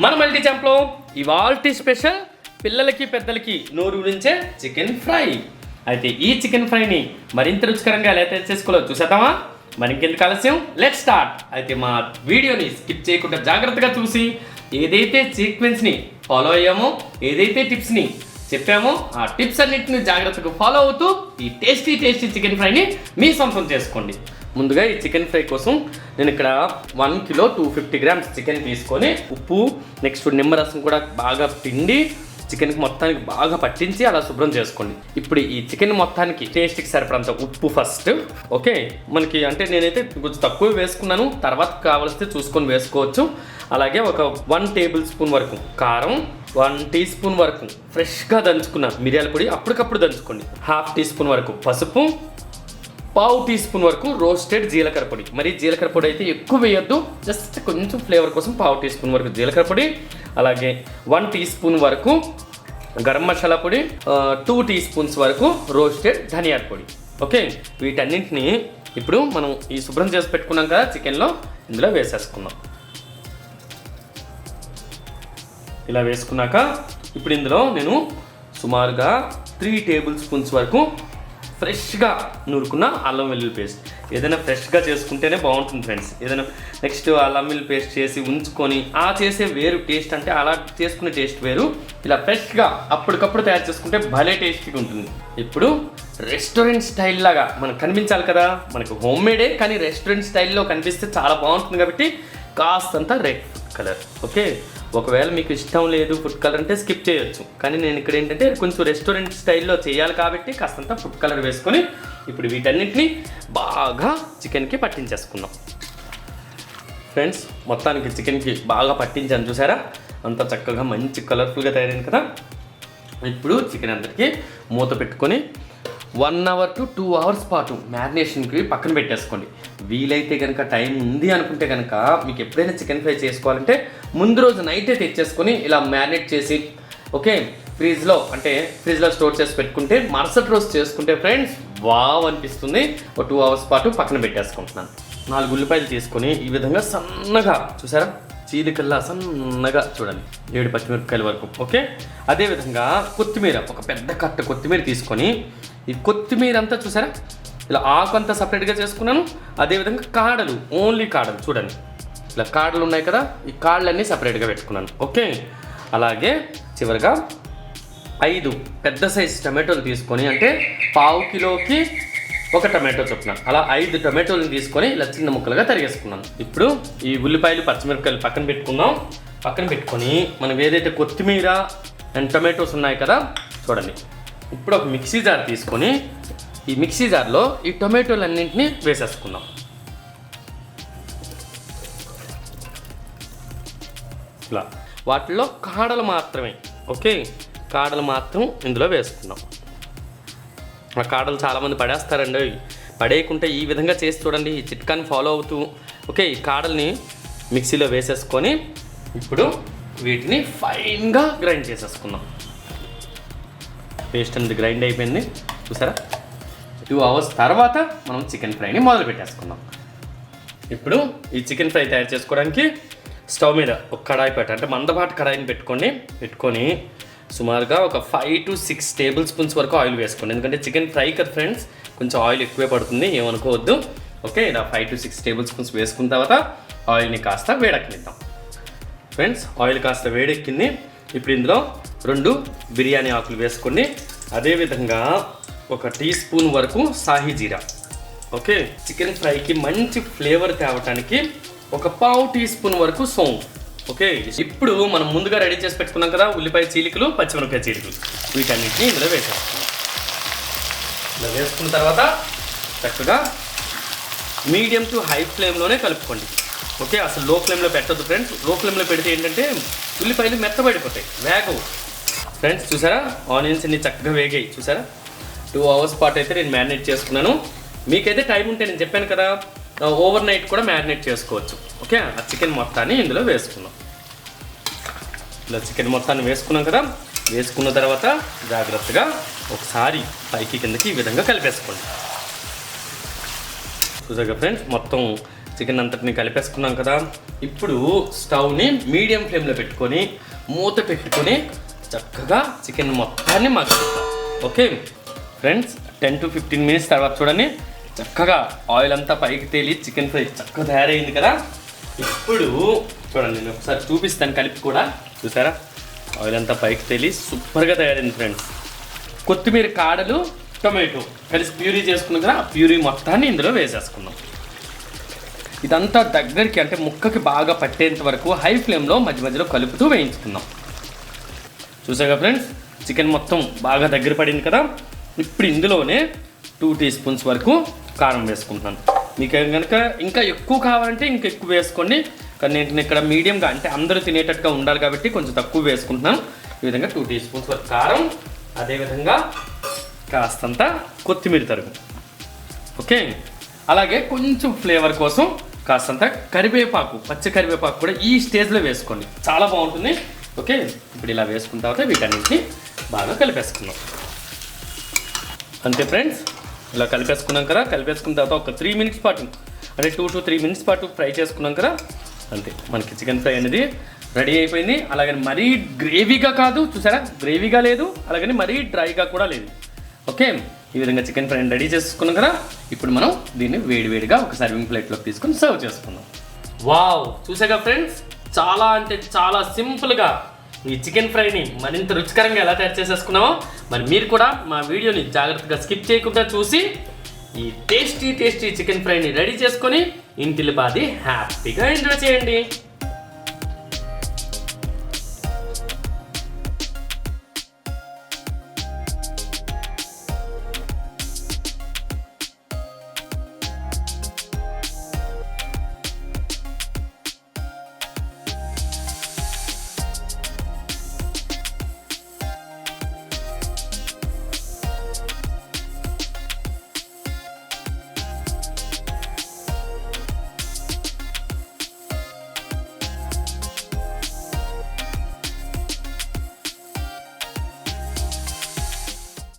మన మల్టీ జంప్లో ఇవాల్టి స్పెషల్ పిల్లలకి పెద్దలకి నోరు గురించే చికెన్ ఫ్రై. అయితే ఈ చికెన్ ఫ్రైని మరింత రుచికరంగా ఎలా తయారు చేసుకోవాలో చూసేద్దామా? మరి ఆలస్యం? లెట్ స్టార్ట్ అయితే మా వీడియోని స్కిప్ చేయకుండా జాగ్రత్తగా చూసి ఏదైతే సీక్వెన్స్ని ఫాలో అయ్యామో ఏదైతే టిప్స్ని చెప్పామో ఆ టిప్స్ అన్నిటిని జాగ్రత్తగా ఫాలో అవుతూ ఈ టేస్టీ టేస్టీ చికెన్ ఫ్రైని మీ సొంతం చేసుకోండి. ముందుగా ఈ చికెన్ ఫ్రై కోసం నేను ఇక్కడ one kilo two fifty grams chicken తీసుకొని ఉప్పు నెక్స్ట్ నిమ్మరసం కూడా బాగా పిండి చికెన్కి మొత్తానికి బాగా పట్టించి అలా శుభ్రం చేసుకోండి. ఇప్పుడు ఈ చికెన్ మొత్తానికి టేస్ట్కి సరిపడంత ఉప్పు ఫస్ట్ ఓకే? మనకి అంటే నేనైతే కొంచెం తక్కువ వేసుకున్నాను తర్వాత కావలిస్తే చూసుకొని వేసుకోవచ్చు. అలాగే ఒక వన్ టేబుల్ స్పూన్ వరకు కారం వన్ టీ స్పూన్ వరకు ఫ్రెష్గా దంచుకున్న మిరియాల పొడి అప్పటికప్పుడు దంచుకోండి. హాఫ్ టీ స్పూన్ వరకు పసుపు పావు టీ స్పూన్ వరకు రోస్టెడ్ జీలకర్ర పొడి. మరి జీలకర్ర పొడి అయితే ఎక్కువ వేయొద్దు. జస్ట్ కొంచెం ఫ్లేవర్ కోసం పావు టీ స్పూన్ వరకు జీలకర్ర పొడి. అలాగే వన్ టీ స్పూన్ వరకు గరం మసాలా పొడి. టూ టీ స్పూన్స్ వరకు రోస్టెడ్ ధనియాల పొడి. ఓకే? వీటన్నింటిని ఇప్పుడు మనం ఈ శుభ్రం చేసి పెట్టుకున్నాం కదా చికెన్లో. ఇందులో వేసేసుకుందాం. ఇలా వేసుకున్నాక ఇప్పుడు ఇందులో నేను సుమారుగా త్రీ టేబుల్ స్పూన్స్ వరకు ఫ్రెష్గా నూరుకున్న అల్లం వెల్లుల్లి పేస్ట్. ఏదైనా ఫ్రెష్గా చేసుకుంటేనే బాగుంటుంది ఫ్రెండ్స్. ఏదైనా నెక్స్ట్ అల్లం వెల్లుల్లి పేస్ట్ చేసి ఉంచుకొని ఆ చేసే వేరు టేస్ట్ అంటే అలా చేసుకునే టేస్ట్ వేరు. ఇలా ఫ్రెష్గా అప్పటికప్పుడు తయారు చేసుకుంటే భలే టేస్టీగా ఉంటుంది. ఇప్పుడు రెస్టారెంట్ స్టైల్ లాగా మనకు కనిపించాలి కదా. మనకు హోమ్ మేడే కానీ రెస్టారెంట్ స్టైల్లో కనిపిస్తే చాలా బాగుంటుంది కాబట్టి కాస్తంత రెడ్ కలర్. ఓకే? ఒకవేళ మీకు ఇష్టం లేదు ఫుడ్ కలర్ అంటే స్కిప్ చేయొచ్చు. కానీ నేను ఇక్కడ ఏంటంటే కొంచెం రెస్టారెంట్ స్టైల్లో చేయాలి కాబట్టి కాస్తంత ఫుడ్ కలర్ వేసుకొని ఇప్పుడు వీటన్నిటిని బాగా చికెన్కి పట్టించేసుకుందాం ఫ్రెండ్స్ మొత్తానికి చికెన్కి బాగా పట్టించాను చూసారా? అంత చక్కగా మంచి కలర్ఫుల్గా తయారైంది కదా? ఇప్పుడు చికెన్ అందరికి మూత పెట్టుకొని one hour to two hours పాటు మ్యారినేషన్కి పక్కన పెట్టేసుకోండి. వీలైతే కనుక టైం ఉంది అనుకుంటే కనుక మీకు ఎప్పుడైనా చికెన్ ఫ్రై చేసుకోవాలంటే ముందు రోజు నైటే తెచ్చేసుకొని ఇలా మ్యారినేట్ చేసి ఓకే ఫ్రిడ్జ్లో అంటే ఫ్రిడ్జ్లో స్టోర్ చేసి పెట్టుకుంటే మరుసటి రోజు చేసుకుంటే ఫ్రెండ్స్ వావ్ అనిపిస్తుంది. ఒక టూ అవర్స్ పాటు పక్కన పెట్టేసుకుంటున్నాను. నాలుగు ఉల్లిపాయలు తీసుకొని ఈ విధంగా సన్నగా చూసారా? చీలికల్లా సన్నగా చూడండి. ఏడు పచ్చిమిరపకాయల వరకు ఓకే? అదేవిధంగా కొత్తిమీర ఒక పెద్ద కట్ట కొత్తిమీర తీసుకొని ఈ కొత్తిమీర అంతా చూసారా? ఇలా ఆకు అంతా సపరేట్గా చేసుకున్నాను. అదేవిధంగా కాడలు ఓన్లీ కాడలు చూడండి. ఇలా కాడలు ఉన్నాయి కదా ఈ కాళ్ళన్నీ సపరేట్గా పెట్టుకున్నాను. ఓకే అలాగే చివరిగా ఐదు పెద్ద సైజ్ టమాటోలు తీసుకొని అంటే పావు కిలోకి ఒక టమాటో చొప్పున. అలా ఐదు టమాటోలను తీసుకొని ఇలా చిన్న ముక్కలుగా తరిగేసుకున్నాను. ఇప్పుడు ఈ ఉల్లిపాయలు పచ్చిమిరపకాయలు పక్కన పెట్టుకుందాం. పక్కన పెట్టుకొని మనం ఏదైతే కొత్తిమీర అండ్ టమాటోస్ ఉన్నాయి కదా చూడండి. ఇప్పుడు ఒక మిక్సీ జార్ తీసుకొని ఈ మిక్సీ జార్లో ఈ టొమాటోలు అన్నింటినీ వేసేసుకుందాం. ఇలా. వాటిలో కాడలు మాత్రమే ఓకే? కాడలు మాత్రం ఇందులో వేసుకుందాం. ఆ కాడలు చాలామంది పడేస్తారండి. పడేయకుంటే ఈ విధంగా చేసి చూడండి ఈ చిట్కాని ఫాలో అవుతూ ఓకే? ఈ కాడల్ని మిక్సీలో వేసేసుకొని ఇప్పుడు వీటిని ఫైన్గా గ్రైండ్ చేసేసుకుందాం. పేస్ట్ అనేది గ్రైండ్ అయిపోయింది. చూసారా? టూ అవర్స్ తర్వాత మనం చికెన్ ఫ్రైని మొదలు పెట్టేసుకుందాం. ఇప్పుడు ఈ చికెన్ ఫ్రై తయారు చేసుకోవడానికి స్టవ్ మీద ఒక కడాయి పెట్ట అంటే మందపాటి కడాయిని పెట్టుకొని పెట్టుకొని సుమారుగా ఒక five to six tablespoons వరకు ఆయిల్ వేసుకోండి. ఎందుకంటే చికెన్ ఫ్రై కదా ఫ్రెండ్స్ కొంచెం ఆయిల్ ఎక్కువే పడుతుంది ఏమనుకోవద్దు. ఓకే ఇలా five to six tablespoons వేసుకున్న తర్వాత ఆయిల్ని కాస్త వేడెక్కనిద్దాం. ఫ్రెండ్స్ ఆయిల్ కాస్త వేడెక్కింది. ఇప్పుడు ఇందులో రెండు బిర్యానీ ఆకులు వేసుకోండి అదేవిధంగా ఒక టీ స్పూన్ వరకు సాహీ జీరా. ఓకే? చికెన్ ఫ్రైకి మంచి ఫ్లేవర్ తేవటానికి ఒక పావు టీ స్పూన్ వరకు సోంపు ఓకే? ఇప్పుడు మనం ముందుగా రెడీ చేసి పెట్టుకున్నాం కదా ఉల్లిపాయ చీలికలు పచ్చిమిరపకాయ చీలికలు. వీటన్నిటిని ఇందులో వేసేసుకున్నాం ఇలా వేసుకున్న తర్వాత చక్కగా మీడియం టు హై ఫ్లేమ్లోనే కలుపుకోండి. ఓకే? అసలు లో ఫ్లేమ్లో పెట్టద్దు ఫ్రెండ్స్లో ఫ్లేమ్లో పెడితే ఏంటంటే ఉల్లిపాయలు మెత్తబడిపోతాయి వేగవు. ఫ్రెండ్స్ చూసారా? ఆనియన్స్ అన్ని చక్కగా వేగాయి. చూసారా? టూ అవర్స్ పాటు అయితే నేను మ్యారినేట్ చేసుకున్నాను. మీకైతే టైం ఉంటే నేను చెప్పాను కదా ఓవర్ నైట్ కూడా మ్యారినేట్ చేసుకోవచ్చు. ఓకే? ఆ చికెన్ మొత్తాన్ని ఇందులో వేసుకున్నాం ఇలా చికెన్ మొత్తాన్ని వేసుకున్నాం కదా వేసుకున్న తర్వాత జాగ్రత్తగా ఒకసారి పైకి కిందకి ఈ విధంగా కలిపేసుకోండి. చూసాక ఫ్రెండ్స్ మొత్తం చికెన్ అంతటిని కలిపేసుకున్నాం కదా. ఇప్పుడు స్టవ్ని మీడియం ఫ్లేమ్లో పెట్టుకొని మూత పెట్టుకొని చక్కగా చికెన్ మొత్తాన్ని మగ్గుతాం okay? Friends ten to fifteen minutes తర్వాత చూడండి. చక్కగా ఆయిల్ అంతా పైకి తేలి చికెన్ ఫ్రై చక్కగా తయారైంది కదా. ఇప్పుడు చూడండి నేను ఒకసారి చూపిస్తాను కలిపి కూడా. చూసారా? ఆయిల్ అంతా పైకి తేలి సూపర్గా తయారైంది ఫ్రెండ్స్ కొత్తిమీర కాడలు టొమాటో. కలిసి ప్యూరీ చేసుకున్నాం కదా ఆ ప్యూరీ మొత్తాన్ని ఇందులో వేసేసుకుందాం ఇదంతా దగ్గరికి అంటే ముక్కకి బాగా పట్టేంత వరకు హై ఫ్లేమ్లో మధ్య మధ్యలో కలుపుతూ వేయించుకుందాం చూసాగా ఫ్రెండ్స్ చికెన్ మొత్తం బాగా దగ్గర పడింది కదా. ఇప్పుడు ఇందులోనే టూ టీ స్పూన్స్ వరకు కారం వేసుకుంటున్నాను. మీకు కనుక ఇంకా ఎక్కువ కావాలంటే ఇంకా ఎక్కువ వేసుకోండి. కానీ నేను ఇక్కడ మీడియంగా అంటే అందరూ తినేటట్టుగా ఉండాలి కాబట్టి కొంచెం తక్కువ వేసుకుంటున్నాను. ఈ విధంగా టూ టీ స్పూన్స్ వరకు కారం అదేవిధంగా కాస్తంత కొత్తిమీర తరుగు. ఓకే? అలాగే కొంచెం ఫ్లేవర్ కోసం కాస్తంత కరివేపాకు పచ్చి కరివేపాకు కూడా ఈ స్టేజ్లో వేసుకోండి. చాలా బాగుంటుంది. ఓకే? ఇప్పుడు ఇలా వేసుకున్న తర్వాత వీటన్నింటిని బాగా కలిపేసుకుందాం. అంతే ఫ్రెండ్స్ ఇలా కలిపేసుకున్నాం కదా కలిపేసుకున్న తర్వాత ఒక త్రీ మినిట్స్ పాటు అంటే టూ టు త్రీ మినిట్స్ పాటు ఫ్రై చేసుకున్నాం కదా అంతే. మనకి చికెన్ ఫ్రై అనేది రెడీ అయిపోయింది. అలాగని మరీ గ్రేవీగా కాదు చూసారా? గ్రేవీగా లేదు అలాగని మరీ డ్రైగా కూడా లేదు. ఓకే? ఈ విధంగా చికెన్ ఫ్రై రెడీ చేసుకున్నాం కదా ఇప్పుడు మనం దీన్ని వేడివేడిగా ఒక సర్వింగ్ ప్లేట్లోకి తీసుకొని సర్వ్ చేసుకుందాం. వావ్! చూసాగా ఫ్రెండ్స్? చాలా అంటే చాలా సింపుల్గా ఈ చికెన్ ఫ్రైని మరింత రుచికరంగా ఎలా తయారు చేసేసుకున్నామో మరి మీరు కూడా మా వీడియోని జాగ్రత్తగా స్కిప్ చేయకుండా చూసి ఈ టేస్టీ టేస్టీ చికెన్ ఫ్రైని రెడీ చేసుకొని ఇంటిల్లి బాది హ్యాపీగా ఎంజాయ్ చేయండి.